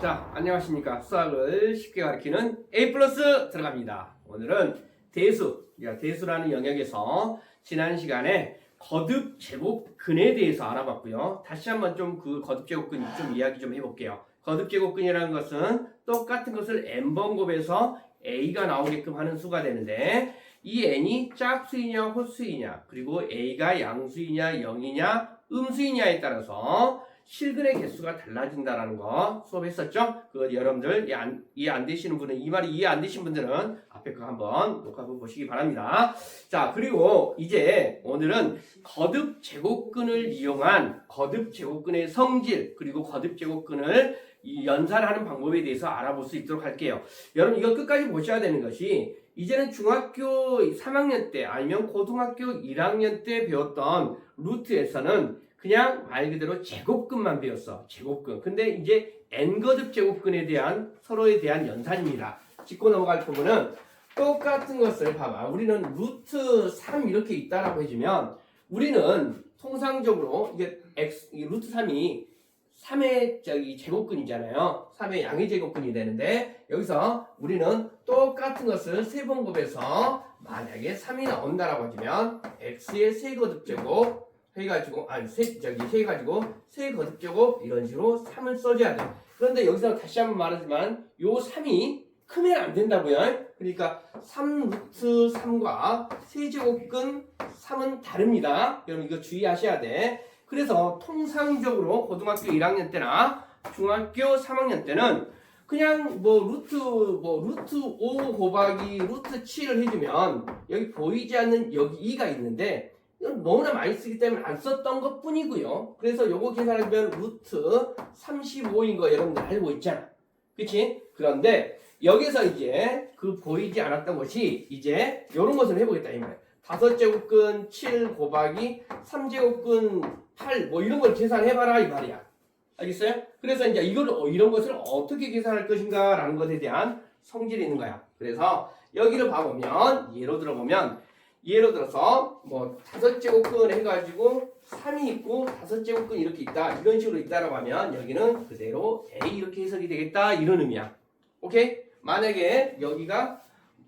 자, 안녕하십니까. 수학을 쉽게 가르치는 A 플러스 들어갑니다. 오늘은 대수, 야, 대수라는 영역에서 지난 시간에 거듭 제곱근에 대해서 알아봤고요. 다시 한번 좀 그 거듭 제곱근 좀 이야기 좀 해볼게요. 거듭 제곱근이라는 것은 똑같은 것을 n번 곱해서 a가 나오게끔 하는 수가 되는데 이 n이 짝수이냐 홀수이냐 그리고 a가 양수이냐 0이냐 음수이냐에 따라서 실근의 개수가 달라진다라는 거 수업했었죠? 그거 여러분들 이해 안, 이해 안 되시는 분은 이 말이 이해 안 되신 분들은 앞에 거 한번 녹화본 보시기 바랍니다. 자 그리고 이제 오늘은 거듭 제곱근을 이용한 거듭 제곱근의 성질 그리고 거듭 제곱근을 이 연산하는 방법에 대해서 알아볼 수 있도록 할게요. 여러분 이거 끝까지 보셔야 되는 것이 이제는 중학교 3학년 때 아니면 고등학교 1학년 때 배웠던 루트에서는 그냥 말 그대로 제곱근만 배웠어. 제곱근. 근데 이제 n거듭 제곱근에 대한 서로에 대한 연산입니다. 짚고 넘어갈 부분은 똑같은 것을 봐봐. 우리는 루트 3 이렇게 있다라고 해주면 우리는 통상적으로 이게 x 이 루트 3이 3의 저기 제곱근이잖아요. 3의 양의 제곱근이 되는데 여기서 우리는 똑같은 것을 세 번 곱해서 만약에 3이 나온다라고 하면 x의 세거듭 제곱 해가지고 아니 세 저기 해가지고 세 거듭 제곱 이런 식으로 3을 써줘야 돼. 그런데 여기서 다시 한번 말하지만 요 3이 크면 안 된다고요. 그러니까 3 루트 3과 세제곱근 3은 다릅니다. 여러분 이거 주의하셔야 돼. 그래서 통상적으로 고등학교 1학년 때나 중학교 3학년 때는 그냥 뭐 루트 뭐 루트 5 곱하기 루트 7을 해주면 여기 보이지 않는 여기 2가 있는데 너무나 많이 쓰기 때문에 안 썼던 것 뿐이고요. 그래서 요거 계산하면 루트 35인 거 여러분들 알고 있잖아. 그치? 그런데 여기서 이제 그 보이지 않았던 것이 이제 요런 것을 해보겠다 이 말이야. 다섯 제곱근 7 곱하기 3제곱근 8 뭐 이런 걸 계산해봐라 이 말이야. 알겠어요? 그래서 이제 이걸 어, 이런 것을 어떻게 계산할 것인가 라는 것에 대한 성질이 있는 거야. 그래서 여기를 봐보면 예로 들어보면 예로 들어서 뭐 다섯 제곱근 해가지고 3이 있고 다섯 제곱근 이렇게 있다 이런 식으로 있다라고 하면 여기는 그대로 A 이렇게 해석이 되겠다 이런 의미야. 오케이? 만약에 여기가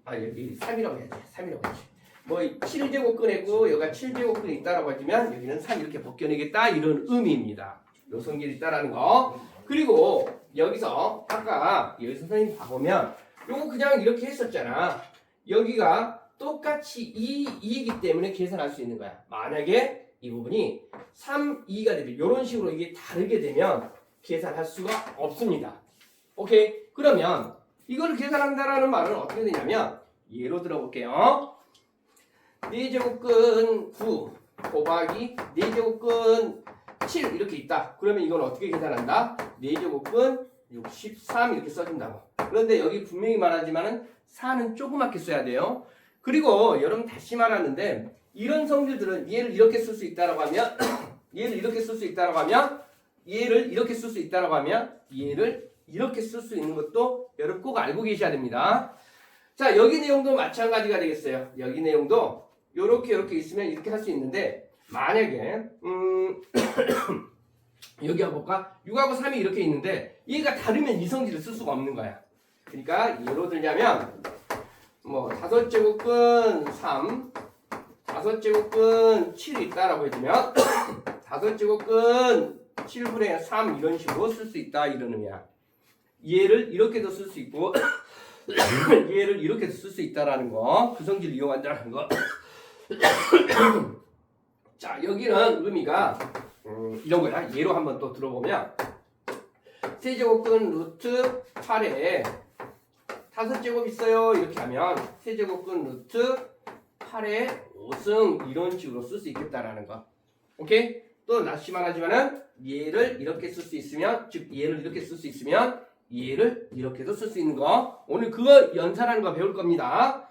아 여기 3이라고 해야지 3이라고 해야지 뭐 7제곱근 했고 여기가 7제곱근이 있다라고 하지만 여기는 3 이렇게 벗겨내겠다 이런 의미입니다. 요 성질이 있다라는 거. 그리고 여기서 아까 여기 선생님 봐보면 요거 그냥 이렇게 했었잖아. 여기가 똑같이 2, 2이기 때문에 계산할 수 있는 거야. 만약에 이 부분이 3, 2가 되면 이런 식으로 이게 다르게 되면 계산할 수가 없습니다. 오케이? 그러면 이걸 계산한다라는 말은 어떻게 되냐면 예로 들어볼게요. 4제곱근 9 곱하기 4제곱근 7 이렇게 있다. 그러면 이걸 어떻게 계산한다? 4제곱근 63 이렇게 써준다고. 그런데 여기 분명히 말하지만은 4는 조그맣게 써야 돼요. 그리고 여러분 다시 말하는데 이런 성질들은 얘를 이렇게 쓸 수 있다라고 하면 얘를 이렇게 쓸 수 있다라고 하면 얘를 이렇게 쓸 수 있다라고 하면 얘를 이렇게 쓸 수 있는 것도 여러분 꼭 알고 계셔야 됩니다. 자 여기 내용도 마찬가지가 되겠어요. 여기 내용도 요렇게 이렇게 있으면 이렇게 할 수 있는데 만약에 음 여기 한번 볼까? 6하고 3이 이렇게 있는데 얘가 다르면 이 성질을 쓸 수가 없는 거야. 그러니까 예로 들자면 뭐 다섯 제곱근 3, 다섯 제곱근 7이 있다라고 해주면 다섯 제곱근 7분의 3 이런 식으로 쓸 수 있다 이런 의미야. 얘를 이렇게도 쓸 수 있고 얘를 이렇게도 쓸 수 있다라는 거, 그 성질을 이용한다는 거. 자 여기는 의미가 음, 이런 거야. 예로 한번 또 들어보면 세제곱근 루트 8에 다섯 제곱 있어요. 이렇게 하면 세제곱근 루트 8의 5승 이런 식으로 쓸 수 있겠다라는 거. 오케이? 또 다시 말하지만은 얘를 이렇게 쓸 수 있으면 즉 얘를 이렇게 쓸 수 있으면 얘를 이렇게도 쓸 수 있는 거. 오늘 그거 연산하는 거 배울 겁니다.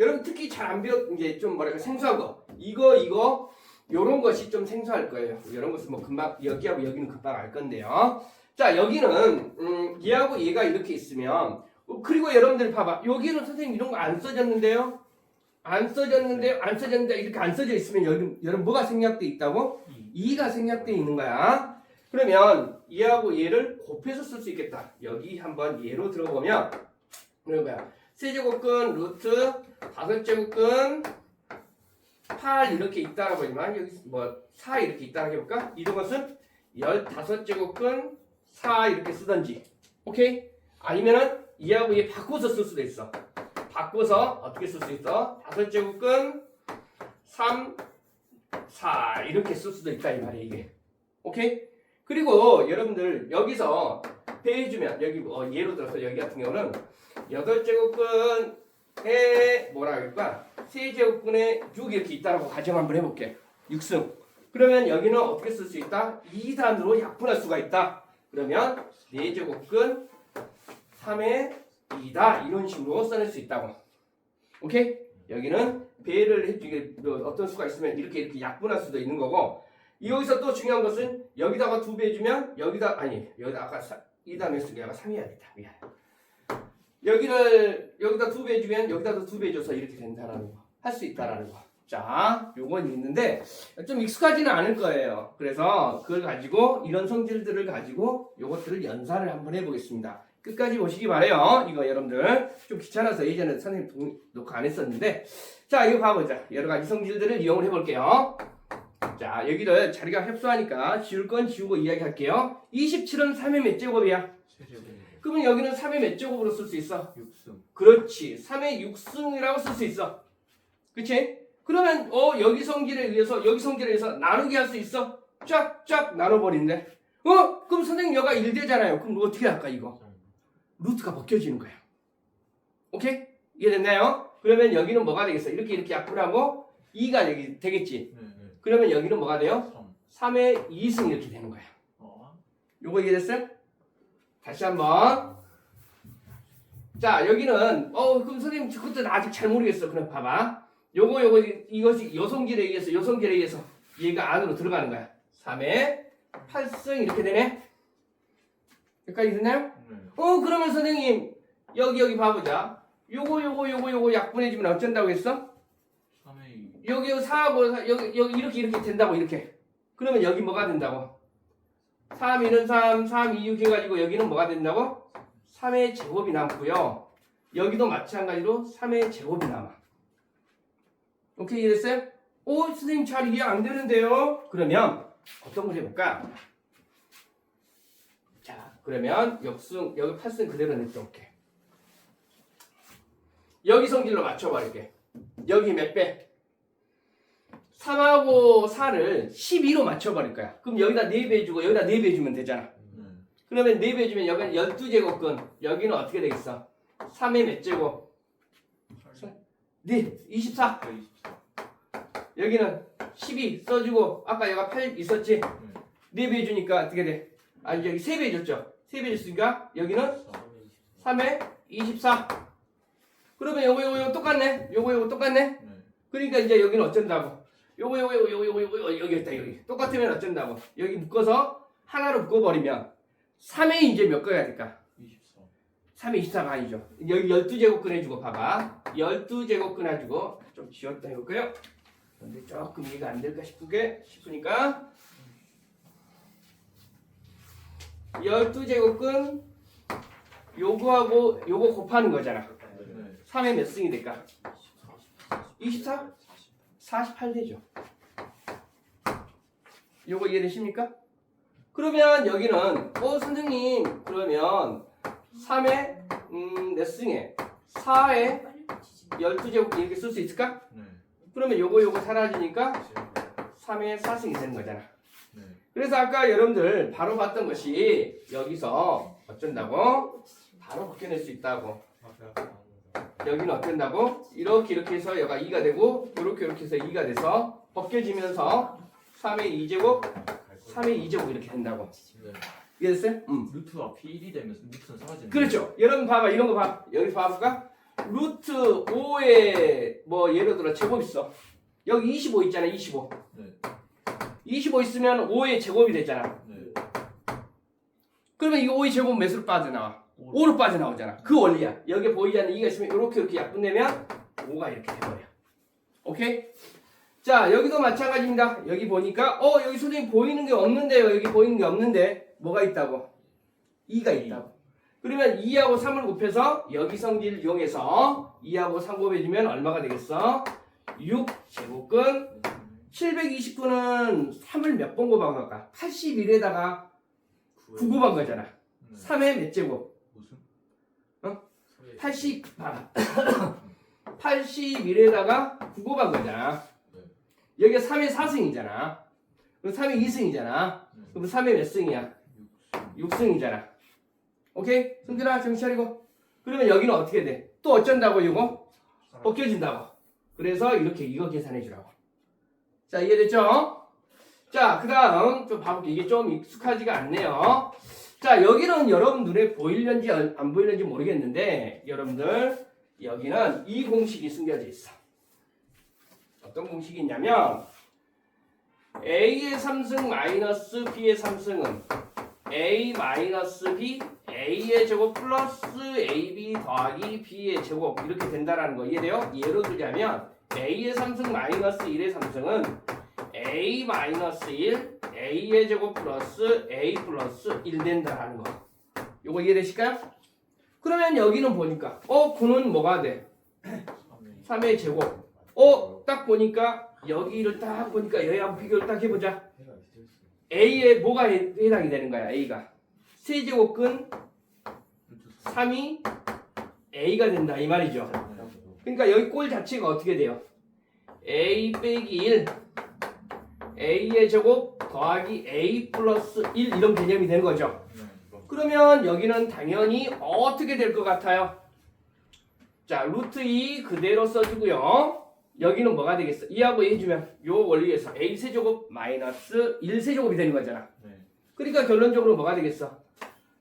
여러분 특히 잘 안 배웠 이제 좀 뭐랄까 생소한 거. 이거 이거 요런 것이 좀 생소할 거예요. 이런 것은 뭐 금방 여기하고 여기는 금방 알 건데요. 자 여기는 음, 얘하고 얘가 이렇게 있으면 어, 그리고 여러분들 봐봐. 여기는 선생님 이런 거 안 써졌는데요? 안 써졌는데요? 안 써졌는데 이렇게 안 써져 있으면 여러분, 여러분 뭐가 생략돼 있다고? 2가 생략돼 있는 거야. 그러면 얘하고 얘를 곱해서 쓸 수 있겠다. 여기 한번 예로 들어보면 그러면 뭐야? 세제곱근 루트 다섯 제곱근 8 이렇게 있다라고 하지만 여기 뭐 4 이렇게 있다라고 해볼까? 이런 것은 15제곱근 4 이렇게 쓰던지 오케이? 아니면은 얘하고 얘 바꿔서 쓸 수도 있어 바꿔서 어떻게 쓸 수 있어? 5제곱근 3 4 이렇게 쓸 수도 있다 이 말이야 이게 오케이? 그리고 여러분들 여기서 배해주면 여기 뭐 예로 들어서 여기 같은 경우는 8제곱근에 뭐라 할까? 3제곱근에 6 이렇게 있다라고 가정 한번 해볼게 6승 그러면 여기는 어떻게 쓸 수 있다? 2단으로 약분할 수가 있다 그러면 4제곱근 3의 2다 이런 식으로 써낼 수 있다고 오케이? 여기는 배를 해주게 뭐 어떤 수가 있으면 이렇게 이렇게 약분할 수도 있는 거고 여기서 또 중요한 것은 여기다가 두배 주면 여기다 아니 여기다 아까 2단에 쓰기 아까 3이야겠다 미안 여기를 여기다 두배 주면 여기다도 두배 줘서 이렇게 된다라는 거 할 수 있다라는 거. 자, 요건 있는데 좀 익숙하지는 않을 거예요. 그래서 그걸 가지고 이런 성질들을 가지고 요것들을 연산을 한번 해보겠습니다. 끝까지 보시기 바래요. 이거 여러분들 좀 귀찮아서 예전에 선생님 동- 녹화 안 했었는데 자 이거 봐보자. 여러 가지 성질들을 이용을 해볼게요. 자 여기를 자리가 협소하니까 지울 건 지우고 이야기할게요. 27은 3의 몇 제곱이야? 그러면 여기는 3의 몇 제곱으로 쓸 수 있어? 6승 그렇지. 3의 6승이라고 쓸 수 있어. 그치? 그러면 어 여기 성질에 의해서 여기 성질에 의해서 나누게 할 수 있어? 쫙쫙 나눠버린대. 어? 그럼 선생님 여가 1대잖아요. 그럼 어떻게 할까 이거? 루트가 벗겨지는 거야. 오케이? 이해됐나요? 그러면 여기는 뭐가 되겠어? 이렇게 이렇게 약분하고 2가 여기 되겠지. 네 네 그러면 여기는 뭐가 돼요? 3 3의 2승 이렇게 되는 거야. 어 요거 이해됐어요? 다시 한번. 자, 여기는, 어, 그럼 선생님, 그것도 나 아직 잘 모르겠어. 그럼 봐봐. 요거, 요거, 이것이 여성질에 의해서, 여성질에 의해서 얘가 안으로 들어가는 거야. 3에 8승 이렇게 되네? 여기까지 됐나요? 네 어, 그러면 선생님, 여기, 여기 봐보자. 요거, 요거, 요거, 요거 약분해주면 어쩐다고 했어? 3의 여기 4하고, 여기, 여기 이렇게, 이렇게 된다고, 이렇게. 그러면 여기 뭐가 된다고? 3, 2는 3, 3, 2, 6 해가지고 여기는 뭐가 된다고? 3의 제곱이 남고요. 여기도 마찬가지로 3의 제곱이 남아. 오케이, 이해됐어요? 오, 선생님 잘 이해 안 되는데요? 그러면 어떤 걸 해볼까? 자, 그러면 역승, 여기 8승 그대로 냅둬볼게. 여기 성질로 맞춰버릴게. 여기 몇 배? 3하고 4를 12로 맞춰버릴 거야. 그럼 여기다 4배 주고 여기다 4배 주면 되잖아. 네 그러면 4배 주면 여기는 12제곱근 여기는 어떻게 되겠어? 3의 몇 제곱? 네, 24 24 여기는 12 써주고 아까 여기가 8 있었지? 4배 주니까 어떻게 돼? 아 여기 3배 줬죠? 3배 줬으니까 여기는 3에 24 그러면 요거 요거 요거 똑같네 요거 요거 똑같네 네 그러니까 이제 여기는 어쩐다고? 요거 요거 요거 요거 요거 요거 여기 있다 여기 똑같으면 어쩐다고? 여기 묶어서 하나로 묶어버리면 3에 이제 몇 개가 될까? 24 3에 24가 아니죠. 여기 12제곱근 해주고 봐봐. 12제곱근 해주고 좀 지웠다 해볼까요? 근데 조금 이해가 안 될까 싶게 싶으니까 12제곱근 요거하고 요거 곱하는 거잖아. 네 3에 몇 승이 될까? 24? 48 되죠. 요거 이해되십니까? 그러면 여기는 어 선생님 그러면 3에 음, 몇 승에 4에 12제곱 이렇게 쓸 수 있을까? 네 그러면 요거 요거 사라지니까 3에 4승이 되는 거잖아. 네 그래서 아까 여러분들 바로 봤던 것이 여기서 어쩐다고? 바로 벗겨낼 수 있다고. 여기는 어쩐다고? 이렇게 이렇게 해서 여가 2가 되고 이렇게 이렇게 해서 2가 돼서 벗겨지면서 3의 2제곱, 3의 2제곱 이렇게 된다고. 네 이해됐어요? 음. 루트가 P1이 되면 루트는 사라지는 그렇죠. 여러분 봐봐. 이런 거 봐. 여기 봐볼까? 루트 5에 뭐 예를 들어 제곱 있어. 여기 25 있잖아. 25. 네. 25 있으면 5의 제곱이 되잖아. 네 그러면 이거 5의 제곱 몇으로 빠져나와? 5로 빠져나오잖아. 그 원리야. 여기 보이지 않는 2가 있으면 이렇게 이렇게 약분되면 5가 이렇게 돼버려. 오케이? 자, 여기도 마찬가지입니다. 여기 보니까, 어, 여기 선생님 보이는 게 없는데요. 여기 보이는 게 없는데, 뭐가 있다고? 2가 있다고. 그러면 2하고 3을 곱해서 여기 성질을 이용해서 2하고 3 곱해주면 얼마가 되겠어? 6 제곱근 729는 3을 몇 번 곱한 걸까? 81에다가 9 곱한 거잖아. 네. 3의 몇 제곱? 무슨? 어? 80, 봐라. 81에다가 9 곱한 거잖아. 네. 여기가 3의 4승이잖아. 그럼 3의 2승이잖아. 네. 그럼 3의 몇 승이야? 6승이잖아. 오케이? 승준아, 정신 차리고. 그러면 여기는 어떻게 돼? 또 어쩐다고, 이거? 벗겨진다고. 그래서 이렇게 이거 계산해 주라고. 자, 이해됐죠? 자, 그 다음 좀 봐볼게. 이게 좀 익숙하지가 않네요. 자, 여기는 여러분 눈에 보이는지 안 보이는지 모르겠는데, 여러분들, 여기는 이 공식이 숨겨져 있어. 어떤 공식이 있냐면, A의 3승 마이너스 B의 3승은 A 마이너스 B, A의 제곱 플러스 AB 더하기 B의 제곱 이렇게 된다라는 거 이해돼요? 예로 들자면 A의 3승 마이너스 1의 3승은 A 마이너스 1, A의 제곱 플러스 A 플러스 1 된다라는 거. 요거 이해되실까요? 그러면 여기는 보니까 어, 구는 뭐가 돼? 3의 제곱. 어, 딱 보니까 여기를 딱 보니까 여기하고 비교를 딱 해보자. A에 뭐가 해- 해당이 되는 거야? A가 세제곱근 3이 A가 된다 이 말이죠. 그러니까 여기 꼴 자체가 어떻게 돼요? A 빼기 1 A의 제곱 더하기 A 플러스 1 이런 개념이 되는 거죠. 그러면 여기는 당연히 어떻게 될 것 같아요? 자, 루트 2 그대로 써주고요. 여기는 뭐가 되겠어? 2하고 2 해주면 요 원리에서 A 세제곱 마이너스 1 세제곱이 되는 거잖아. 그러니까 결론적으로 뭐가 되겠어?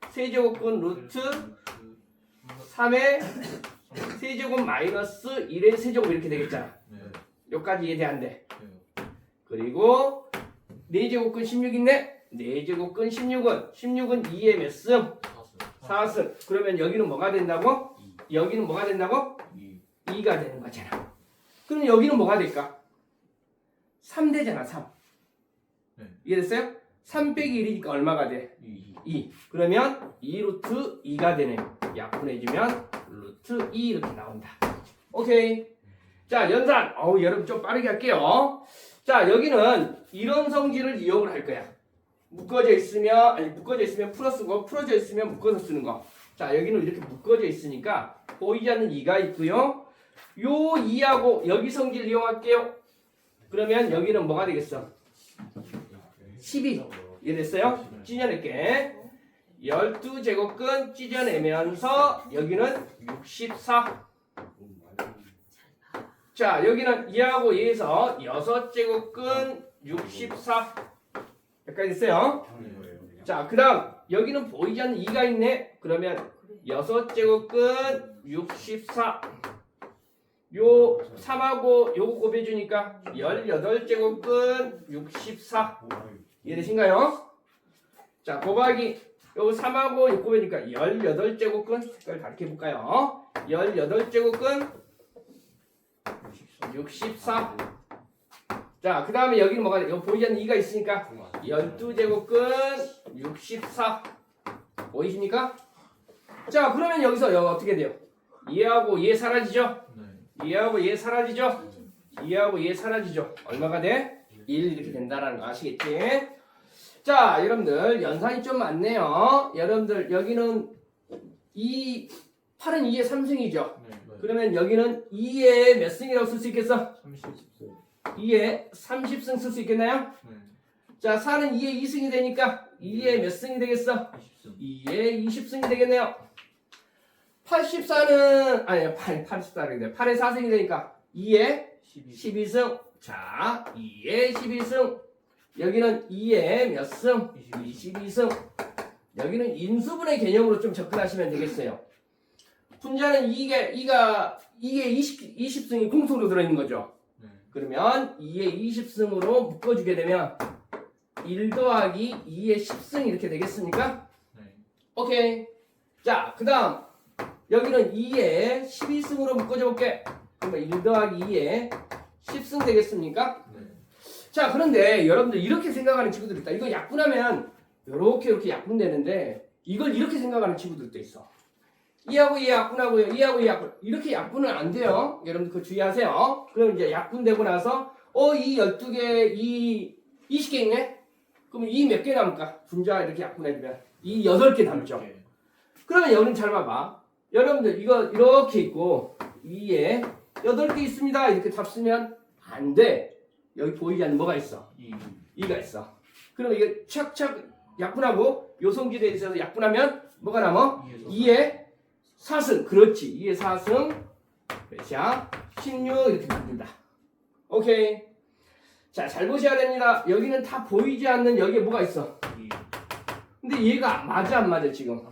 세제곱근 루트 3의 세제곱 마이너스 1의 세제곱 이렇게 되겠잖아. 여기까지 이해돼안돼? 그리고 4제곱근 16 있네? 4제곱근 16은 16은 2의 몇 승? 4승. 그러면 여기는 뭐가 된다고? 여기는 뭐가 된다고? 2가 되는 거잖아. 그럼 여기는 뭐가 될까? 3 되잖아, 3. 네. 이해됐어요? 3 빼기 1이니까 얼마가 돼? 2. 그러면 2 루트 2가 되네. 약분해주면 루트 2 이렇게 나온다. 오케이. 자, 연산. 어우, 여러분 좀 빠르게 할게요. 자, 여기는 이런 성질을 이용을 할 거야. 묶어져 있으면, 아니, 묶어져 있으면 풀어 쓰고, 풀어져 있으면 묶어서 쓰는 거. 자, 여기는 이렇게 묶어져 있으니까 보이지 않는 2가 있고요. 요 2하고 여기 성질 이용할게요. 그러면 여기는 뭐가 되겠어? 12. 이해됐어요? 찢어낼게. 12제곱근 찢어내면서 여기는 64. 자, 여기는 2하고 2에서 6제곱근 64. 여기까지 됐어요? 자, 그 다음 여기는 보이지 않는 2가 있네. 그러면 6제곱근 64. 요 3하고 요거 곱해주니까 18제곱근 64. 이해되신가요? 자, 곱하기 요거 3하고 요거 곱하니까 18제곱근 색깔 가르쳐볼까요? 18제곱근 64. 자, 그 다음에 여기는 뭐가 돼? 여기 보이지 않는 2가 있으니까 12제곱근 64. 보이십니까? 자, 그러면 여기서 여기 어떻게 돼요? 2하고 2 사라지죠? 2하고 2 사라지죠? 2하고 2 사라지죠? 얼마가 돼? 1 이렇게 된다라는 거 아시겠지? 자, 여러분들 연산이 좀 많네요. 여러분들 여기는 2 8은 2의 3승이죠. 그러면 여기는 2의 몇 승이라고 쓸 수 있겠어? 2의 30승 쓸 수 있겠나요? 자, 4는 2의 2승이 되니까 2의 몇 승이 되겠어? 2의 20승이 되겠네요. 84는 아니 8 84는 8의 4승이 되니까 2의 12 승. 자, 2의 12승. 여기는 2의 몇 승? 22 승. 여기는 인수분의 개념으로 좀 접근하시면 되겠어요. 분자는 2개, 2가 2의 20, 20승이 공통으로 들어있는 거죠. 그러면 2의 20승으로 묶어주게 되면 1 더하기 2의 10승 이렇게 되겠습니까? 오케이. 자, 그 다음 여기는 2의 12승으로 묶어줘 볼게. 그러면 1 더하기 2의 10승 되겠습니까? 자, 그런데 여러분들 이렇게 생각하는 친구들 있다. 이거 약분하면 이렇게 이렇게 약분되는데 이걸 이렇게 생각하는 친구들도 있어. 이하고 이 약분하고요. 이하고 이 약분. 이렇게 약분은 안 돼요. 여러분들 그거 주의하세요. 그럼 이제 약분되고 나서 어, 이 12개, 이 20개 있네? 그럼 이 몇 개 남을까? 분자 이렇게 약분해주면 이 8개 남죠. 이렇게. 그러면 여러분 잘 봐봐. 여러분들 이거 이렇게 있고 위에 8개 있습니다. 이렇게 잡으면 안 돼. 여기 보이지 않는 뭐가 있어? 이 이가 있어. 그러면 이게 착착 약분하고 요성질에 있어서 약분하면 뭐가? 이에서 2의 4승. 그렇지. 2의 4승. 몇이야? 16 이렇게 만든다. 오케이. 자, 잘 보셔야 됩니다. 여기는 다 보이지 않는 여기에 뭐가 있어? 이 근데 얘가 맞아 안 맞아 지금?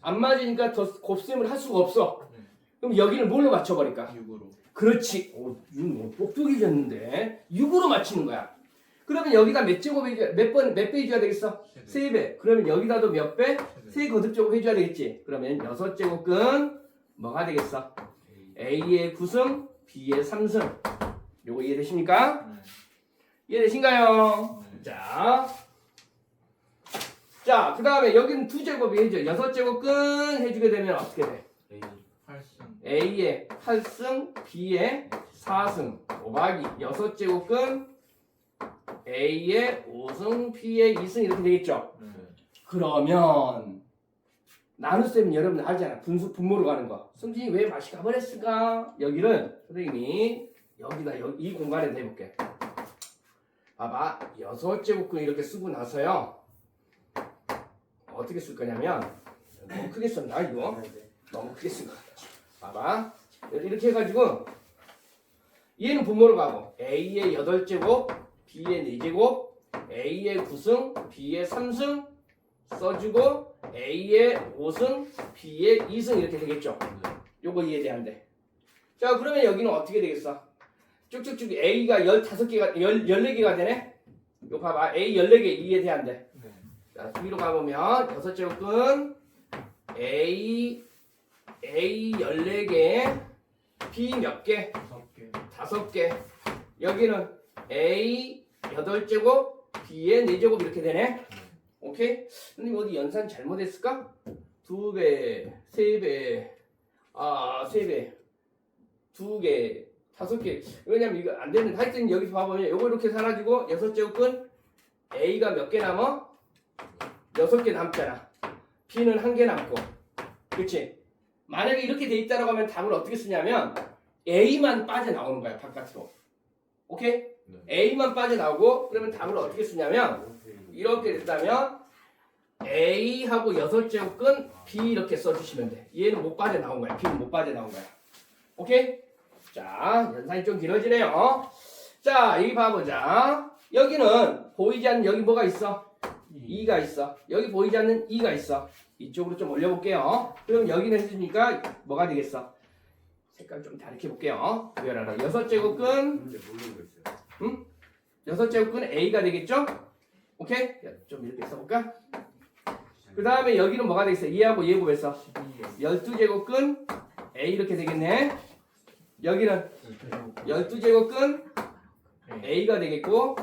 안 맞으니까 더 곱셈을 할 수가 없어. 네. 그럼 여기는 뭘로 맞춰버릴까? 6으로. 그렇지. 오, 6 똑똑해졌는데 6으로 맞추는 거야. 그러면 여기다 몇 제곱이 몇 번 몇 배 해줘야 되겠어? 세 배. 그러면 여기다도 몇 배? 세 배. 세 거듭 제곱 해줘야 되겠지. 그러면 여섯 제곱근 뭐가 되겠어? A의 9승, B의 3승. 요거 이해되십니까? 네. 이해되신가요? 네. 자. 자, 그 다음에 여기는 두 제곱이 해줘. 여섯 제곱근 해주게 되면 어떻게 돼? A 8승. A의 8승, B의 4승, 곱하기 여섯 제곱근 A의 5승, B의 2승 이렇게 되겠죠? 네. 그러면 나눗셈 여러분 알잖아. 분수 분모로 가는 거. 승진이 왜 맛이 가버렸을까? 여기는 선생님이 여기다 여기 이 공간에 해볼게. 봐봐. 여섯 제곱근 이렇게 쓰고 나서요. 어떻게 쓸 거냐면 너무 크게 썼나 이거? 너무 크게 쓴 거. 봐봐. 이렇게 해가지고 얘는 분모로 가고 A의 8제곱, B의 4제곱, A의 9승, B의 3승 써주고 A의 5승, B의 2승 이렇게 되겠죠. 네. 요거 이해돼안돼. 자 그러면 여기는 어떻게 되겠어? 쭉쭉쭉 A가 15개가 14개가 되네? 요 봐봐 A 14개 이해돼안돼. 네. 자, 위로 가보면 여섯 제곱근 A A 14개 B 몇 개? 다섯 개. 다섯 개 여기는 A 8제곱 B의 4제곱 이렇게 되네 오케이? 근데 어디 연산 잘못했을까? 두 배, 세 배, 아, 세 배, 두 개, 다섯 개. 왜냐면 이거 안 되는, 하여튼 여기서 봐보면 요거 이렇게 사라지고 여섯 제곱근 A가 몇 개 남아? 여섯 개 남잖아. B는 한 개 남고. 그치? 만약에 이렇게 돼 있다라고 하면 답을 어떻게 쓰냐면 A만 빠져나오는 거야, 바깥으로. 오케이? 네. A만 빠져나오고, 그러면 답을 어떻게 쓰냐면 이렇게 됐다면 A하고 여섯 제곱근 B 이렇게 써주시면 돼. 얘는 못 빠져나온 거야. B는 못 빠져나온 거야. 오케이? 자, 연산이 좀 길어지네요. 자, 여기 봐보자. 여기는 보이지 않는 여기 뭐가 있어? 이 2가 있어. 여기 보이지 않는 2가 있어. 이쪽으로 좀 올려볼게요. 그럼 여기는 해주니까 뭐가 되겠어? 색깔 좀 다르게 볼게요. 그열하라 여섯 제곱근 거 있어요. 여섯 제곱근 A가 되겠죠? 오케이? 야, 좀 이렇게 써볼까? 그 다음에 여기는 뭐가 되겠어? 2하고 2 곱해서 12에 12제곱근 A 이렇게 되겠네. 여기는 12제곱근 A가 되겠고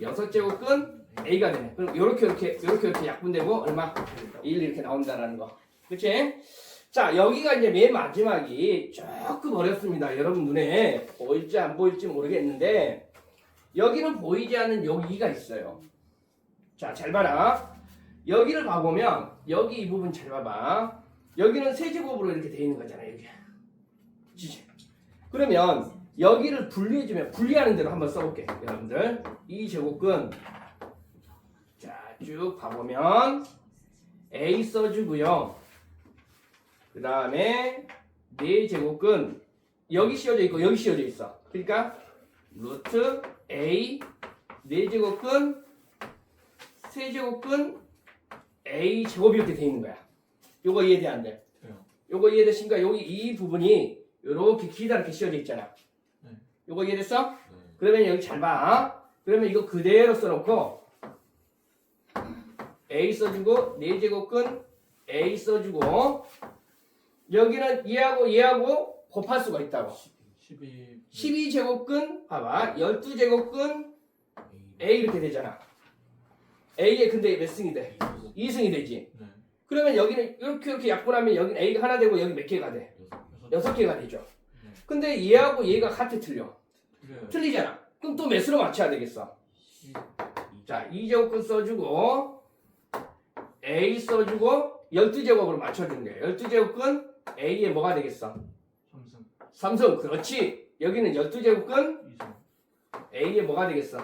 6제곱근 A가 되네. 그럼 요렇게 이렇게 요렇게 이렇게 약분되고 얼마? 1 이렇게 나온다라는 거. 그치? 자, 여기가 이제 맨 마지막이 조금 어렵습니다. 여러분 눈에 보일지 안 보일지 모르겠는데 여기는 보이지 않는 여기가 있어요. 자, 잘 봐라. 여기를 봐보면 여기 이 부분 잘 봐봐. 여기는 세제곱으로 이렇게 돼 있는 거잖아요. 여기. 그치? 그러면 여기를 분리해주면 분리하는 대로 한번 써볼게. 여러분들 이 제곱근 자, 쭉 봐보면 A 써주고요. 그 다음에 네 제곱근 여기 씌워져 있고 여기 씌워져 있어. 그러니까 루트 A 네 제곱근 세 제곱근 A 제곱 이렇게 돼 있는 거야. 요거 이해돼 안 돼? 요거 이해되신가? 여기 이 부분이 요렇게 기다랗게 씌워져 있잖아. 네. 요거 이해됐어? 그러면 여기 잘 봐. 그러면 이거 그대로 써놓고 A 써주고 네 제곱근 A 써주고 여기는 얘하고 얘하고 곱할 수가 있다고. 12 12제곱근 봐봐 12제곱근 A 이렇게 되잖아. A에 근데 몇 승이 돼? 2승이 되지. 네. 그러면 여기는 이렇게 이렇게 약분하면 여기 는 A가 하나 되고 여기 몇 개가 돼? 여섯. 개가 되죠. 네. 근데 얘하고 얘가 같아 틀려. 틀리잖아. 그럼 또 몇으로 맞춰야 되겠어? 시- 자, 2제곱근 써주고 A 써주고 12제곱으로 맞춰주는 거예요. 12제곱근 A에 뭐가 되겠어? 삼승. 3승. 그렇지. 여기는 12제곱근 이승. A에 뭐가 되겠어?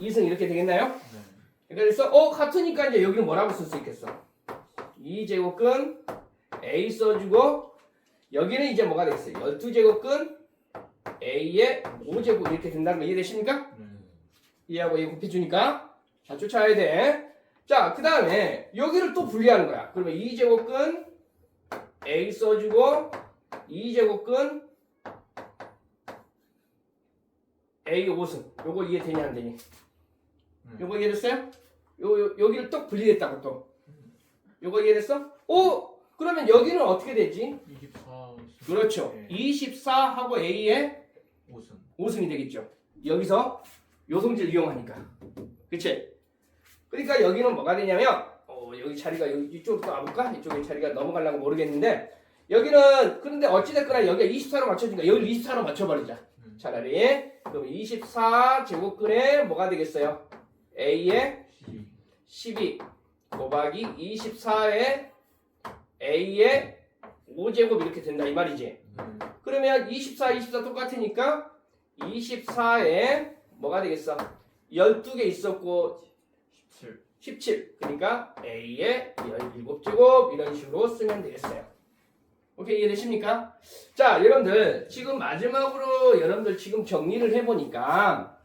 2승 이렇게 되겠나요? 네. 그래서 어 같으니까 이제 여기는 뭐라고 쓸 수 있겠어? 2제곱근 A 써주고 여기는 이제 뭐가 되겠어요? 12제곱근 A에 5제곱 이렇게 된다는 거 이해되십니까? 네. 얘하고 얘 곱해주니까 자 쫓아야 돼. 자, 그 다음에 여기를 또 분리하는 거야. 그러면 2제곱근 A 써주고 2제곱근 A 5승. 요거 이해되냐 안 되니? 네. 요거 이해됐어요? 요, 요 여기를 또 분리했다고 또. 요거 이해됐어? 오! 그러면 여기는 어떻게 되지? 24. 그렇죠. 네. 24하고 A에 오승. 5승이 되겠죠. 여기서 요성질 이용하니까. 그치? 그러니까 여기는 뭐가 되냐면, 어, 여기 자리가 여기 이쪽으로 또 와볼까? 이쪽에 자리가 넘어가려고 모르겠는데, 여기는, 그런데 어찌됐거나 여기가 24로 맞춰지니까 여기를 24로 맞춰버리자. 음. 차라리. 그럼 24 제곱근에 뭐가 되겠어요? A에 시. 12 곱하기 24에 A에 5제곱 이렇게 된다 이 말이지. 네. 그러면 24, 24 똑같으니까 24에 뭐가 되겠어? 12개 있었고 17. 17. 그러니까 A에 17제곱 이런 식으로 쓰면 되겠어요. 오케이 이해되십니까? 자 여러분들 지금 마지막으로 여러분들 지금 정리를 해보니까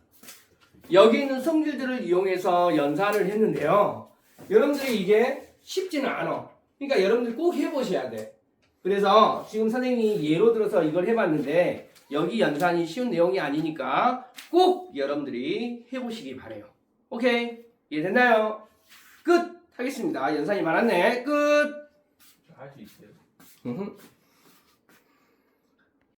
여기 있는 성질들을 이용해서 연산을 했는데요. 여러분들이 이게 쉽지는 않아. 그러니까 여러분들 꼭 해보셔야 돼. 그래서 지금 선생님이 예로 들어서 이걸 해봤는데 여기 연산이 쉬운 내용이 아니니까 꼭 여러분들이 해보시기 바래요. 오케이 이해됐나요? 끝 하겠습니다. 연산이 많았네. 끝. 할 수 있어요.